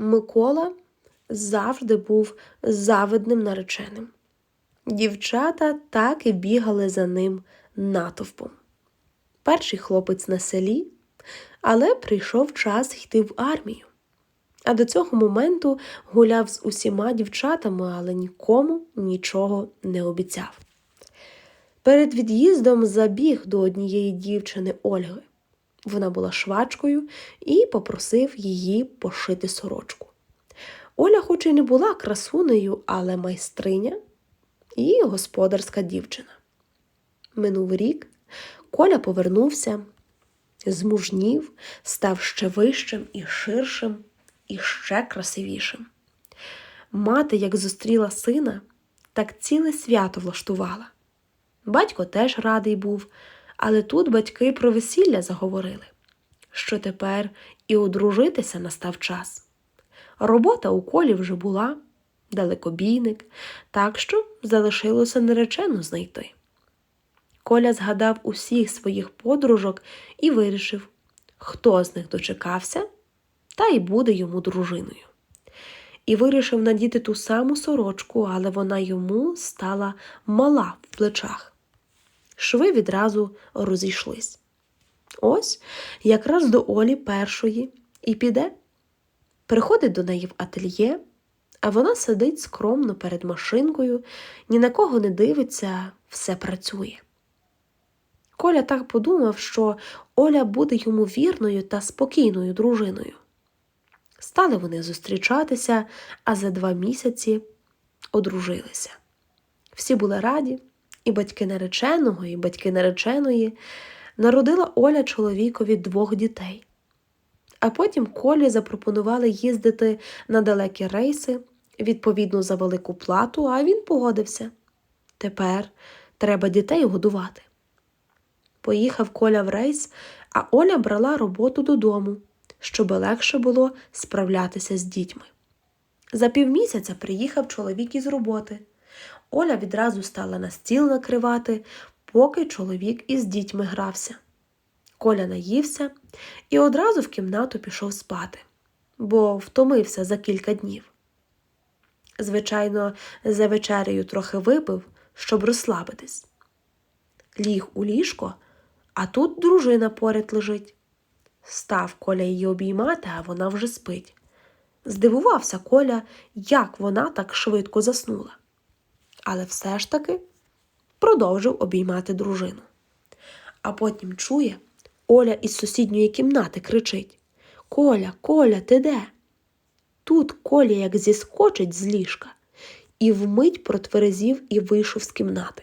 Микола завжди був завидним нареченим. Дівчата так і бігали за ним натовпом. Перший хлопець на селі, але прийшов час йти в армію. А до цього моменту гуляв з усіма дівчатами, але нікому нічого не обіцяв. Перед від'їздом забіг до однієї дівчини Ольги. Вона була швачкою і попросив її пошити сорочку. Оля, хоч і не була красунею, але майстриня і господарська дівчина. Минув рік Коля повернувся, змужнів, став ще вищим і ширшим, і ще красивішим. Мати, як зустріла сина, так ціле свято влаштувала. Батько теж радий був, але тут батьки про весілля заговорили, що тепер і одружитися настав час. Робота у колі вже була, далекобійник, так що залишилося наречену знайти. Коля згадав усіх своїх подружок і вирішив, хто з них дочекався, та й буде йому дружиною. І вирішив надіти ту саму сорочку, але вона йому стала мала в плечах. Шви відразу розійшлись. Ось якраз до Олі першої і піде. Приходить до неї в ательє, а вона сидить скромно перед машинкою, ні на кого не дивиться, все працює. Коля так подумав, що Оля буде йому вірною та спокійною дружиною. Стали вони зустрічатися, а за два місяці одружилися. Всі були раді, і батьки нареченого, і батьки нареченої. Народила Оля чоловікові двох дітей. А потім Колі запропонували їздити на далекі рейси, відповідно за велику плату, а він погодився. Тепер треба дітей годувати. Поїхав Коля в рейс, а Оля брала роботу додому, щоб легше було справлятися з дітьми. За півмісяця приїхав чоловік із роботи. Оля відразу стала на стіл накривати, поки чоловік із дітьми грався. Коля наївся і одразу в кімнату пішов спати, бо втомився за кілька днів. Звичайно, за вечерею трохи випив, щоб розслабитись. Ліг у ліжко, а тут дружина поряд лежить. Став Коля її обіймати, а вона вже спить. Здивувався Коля, як вона так швидко заснула. Але все ж таки продовжив обіймати дружину. А потім чує, Оля із сусідньої кімнати кричить Коля, Коля, ти де? Тут Коля як зіскочить з ліжка і вмить протверезів і вийшов з кімнати.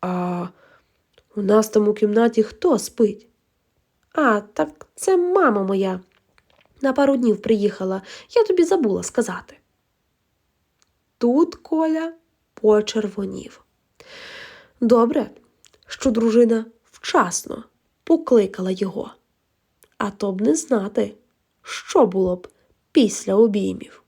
А у нас там у кімнаті хто спить? А, так це мама моя. На пару днів приїхала, я тобі забула сказати. Тут Коля почервонів. Добре, що дружина вчасно покликала його, а то б не знати, що було б після обіймів.